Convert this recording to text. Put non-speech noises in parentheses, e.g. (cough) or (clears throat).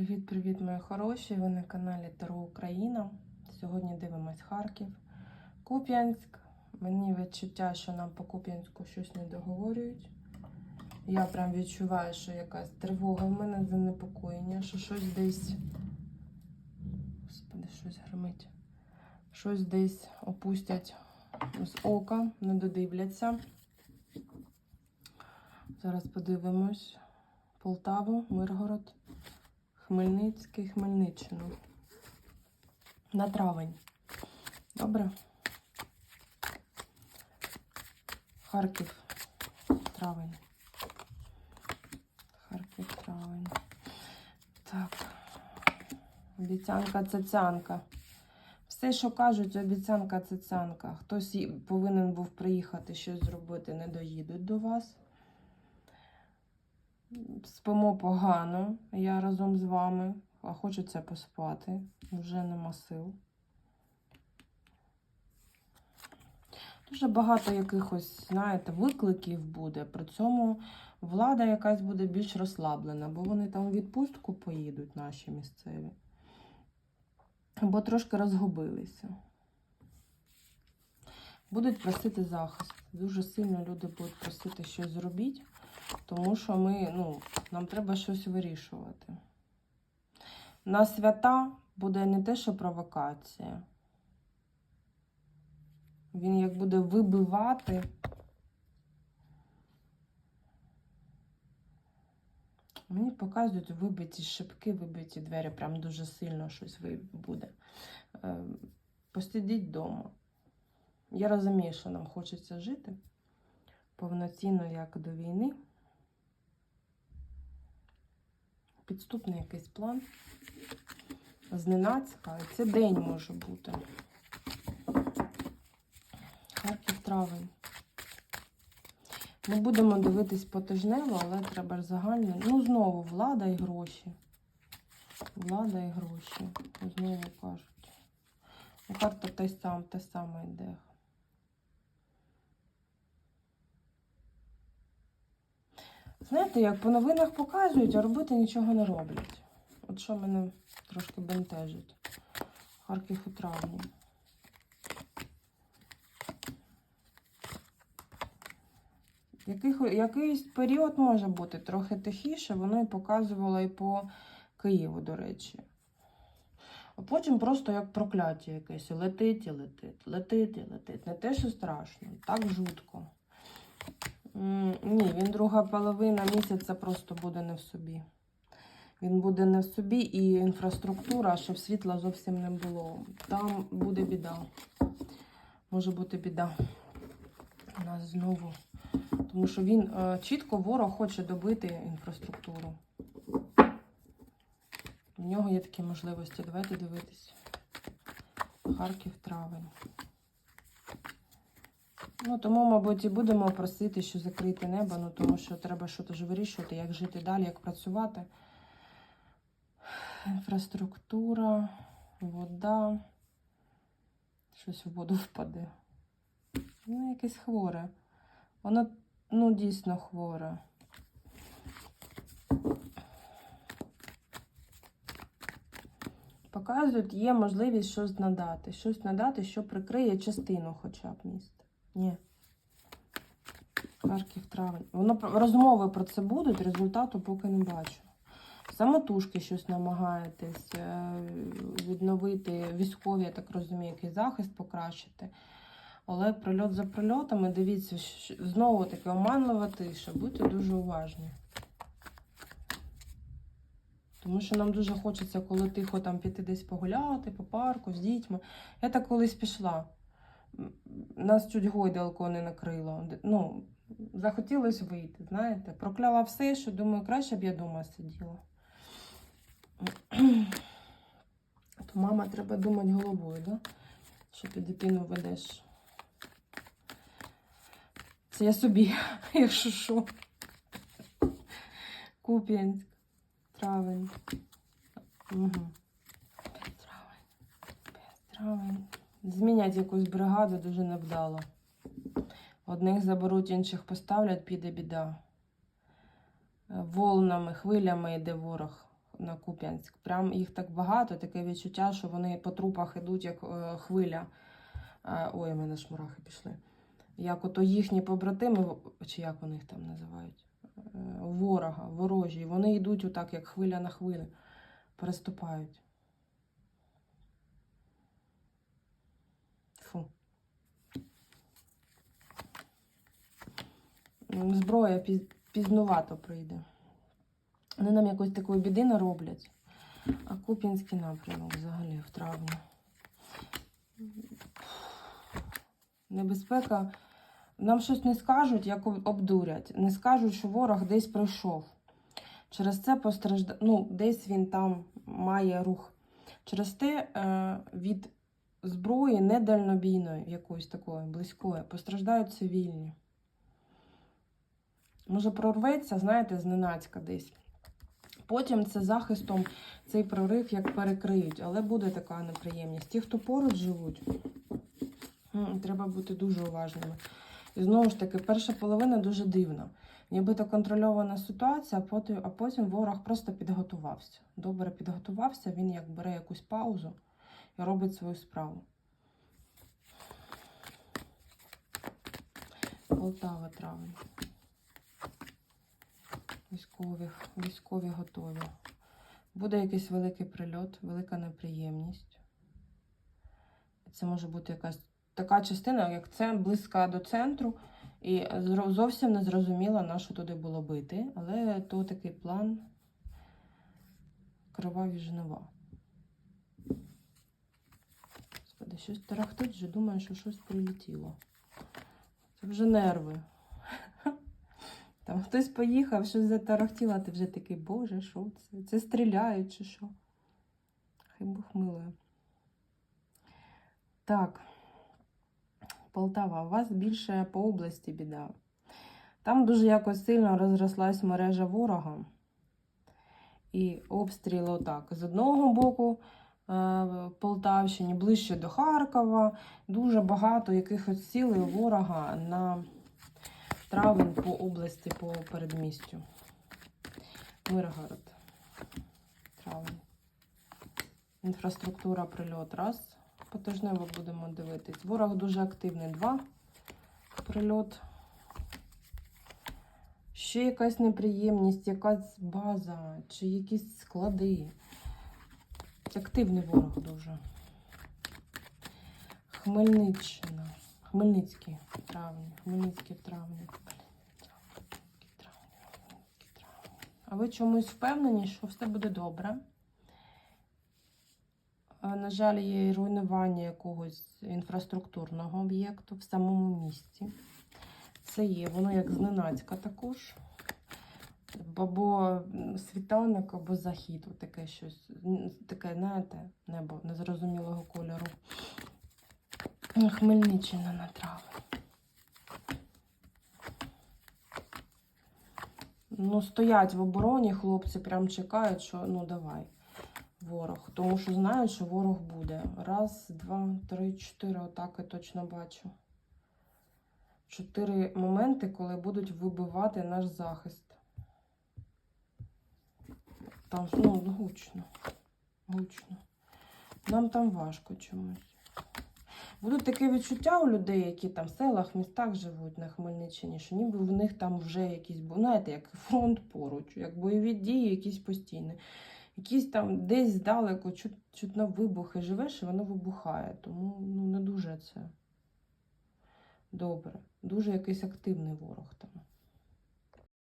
Привіт-привіт, мої хороші! Ви на каналі Таро Україна. Сьогодні дивимось Харків, Куп'янськ. Мені відчуття, що нам по Куп'янську щось не договорюють. Я прям відчуваю, що якась тривога в мене занепокоєння, що щось десь. Господи, щось гримить. Щось десь опустять з ока, не додивляться. Зараз подивимось. Полтаву, Миргород. Хмельницький, Хмельниччину. На травень. Добре. Харків. Травень. Харків, травень. Так. Обіцянка цяцянка. Все, що кажуть, обіцянка цяцянка. Хтось повинен був приїхати щось зробити, не доїдуть до вас. Спимо погано, я разом з вами, а хочеться поспати. Вже нема сил. Дуже багато якихось, знаєте, викликів буде. При цьому влада якась буде більш розслаблена, бо вони там у відпустку поїдуть, наші місцеві. Або трошки розгубилися. Будуть просити захист. Дуже сильно люди будуть просити щось зробіть. Тому що ми, ну, нам треба щось вирішувати. На свята буде не те, що провокація. Він як буде вибивати. Мені показують вибиті шибки, вибиті двері, прям дуже сильно щось буде. Ем, Посидіть вдома. Я розумію, що нам хочеться жити повноцінно, як до війни. Підступний якийсь план. Зненацька. І це день може бути. Харків травень. Ми будемо дивитись потижнево, але треба ж загально. Ну, знову влада і гроші. Влада і гроші. Знову кажуть. Ну, карта те сам, те саме йде. Знаєте, як по новинах показують, а робити нічого не роблять. От що мене трошки бентежить. Харків у травні. Яких, якийсь період може бути трохи тихіше, воно і показувало і по Києву, до речі. А потім просто як прокляття якесь. Летить і летить, летить і летить. Не те, що страшно, так жутко. Ні, він друга половина місяця просто буде не в собі. Він буде не в собі і інфраструктура, щоб світла зовсім не було. Там буде біда. Може бути біда. У нас знову. Тому що він е, чітко ворог хоче добити інфраструктуру. У нього є такі можливості. Давайте дивитись. Харків травень. Ну, тому, мабуть, і будемо просити, що закрити небо, ну тому що треба щось вирішувати, як жити далі, як працювати. Інфраструктура, вода. Щось в воду впаде. Ну, якесь хворе. Воно, ну, дійсно хворе. Показують, є можливість щось надати. Щось надати, що прикриє частину хоча б міста. Ні. Харків травень. Воно розмови про це будуть, результату поки не бачу. Самотужки щось намагаєтесь е, відновити військові, я так розумію, який захист покращити. Але прильот за прильотами, дивіться, знову таки оманлива тиша. Будьте дуже уважні. Тому що нам дуже хочеться, коли тихо там піти десь погуляти по парку з дітьми. Я так колись пішла нас чуть гойдалко не накрило. Ну, захотілося вийти, знаєте. Прокляла все, що думаю, краще б я вдома сиділа. (clears throat) То мама треба думати головою, да? що ти дитину ведеш. Це я собі, (laughs) якщо що. Куп'янськ, травень. Угу. Травень. Травень. Змінять якусь бригаду дуже невдало. Одних заберуть, інших поставлять, піде біда. Волнами, хвилями йде ворог. на Куп'янськ. Прям їх так багато, таке відчуття, що вони по трупах ідуть, як е, хвиля. Е, ой, у мене ж мурахи пішли. Як ото їхні побратими, чи як вони їх там називають? Е, ворога, ворожі. Вони йдуть отак, як хвиля на хвилю, переступають. Зброя пізнувато прийде. Вони нам якось такої біди нароблять. А Куп'янський напрямок взагалі в травні. Небезпека. Нам щось не скажуть, як обдурять. Не скажуть, що ворог десь прийшов. Через це постражда... ну, десь він там має рух. Через те е, від зброї недальнобійної, якоїсь такої близької, постраждають цивільні. Може, прорветься, знаєте, зненацька десь. Потім це захистом цей прорив як перекриють, але буде така неприємність. Ті, хто поруч живуть, треба бути дуже уважними. І знову ж таки, перша половина дуже дивна. Нібито контрольована ситуація, а потім ворог просто підготувався. Добре підготувався, він як бере якусь паузу і робить свою справу. Полтава травень. Військові, військові готові. Буде якийсь великий прильот, велика неприємність. Це може бути якась така частина, як це близька до центру, і зовсім не зрозуміло, на що туди було бити. Але то такий план криваві жнива. Господи, щось тарахтить, вже думаю, що щось прилетіло. Це вже нерви. Там хтось поїхав, щось затарахтіло, ти вже такий, боже, що це? Це стріляють чи що? Хай Бог милує. Так. Полтава, у вас більше по області біда. Там дуже якось сильно розрослась мережа ворога. І обстріли отак. З одного боку е, Полтавщині, ближче до Харкова, дуже багато якихось цілей ворога на травень по області, по передмістю. Миргород. Травень. Інфраструктура прильот. Раз. Потижнево будемо дивитись. Ворог дуже активний. Два. Прильот. Ще якась неприємність, якась база, чи якісь склади. Активний ворог дуже. Хмельниччина. Хмельницький травні. Хмельницький травні. А ви чомусь впевнені, що все буде добре? Е, На жаль, є руйнування якогось інфраструктурного об'єкту в самому місті. Це є, воно як зненацька також. Або світанок, або захід, таке щось. Таке, знаєте, небо незрозумілого кольору. Хмельниччина на травень. Ну, стоять в обороні, хлопці прям чекають, що ну давай, ворог. Тому що знають, що ворог буде. Раз, два, три, чотири. Отак я точно бачу. Чотири моменти, коли будуть вибивати наш захист. Там ну, гучно. Гучно. Нам там важко чомусь. Будуть таке відчуття у людей, які там в селах, містах живуть на Хмельниччині, що ніби в них там вже якісь, знаєте, як (laughs) фронт поруч, як бойові дії, якісь постійні. Якісь там десь здалеку чут, чутно вибухи живеш, і воно вибухає. Тому ну, не дуже це добре. Дуже якийсь активний ворог.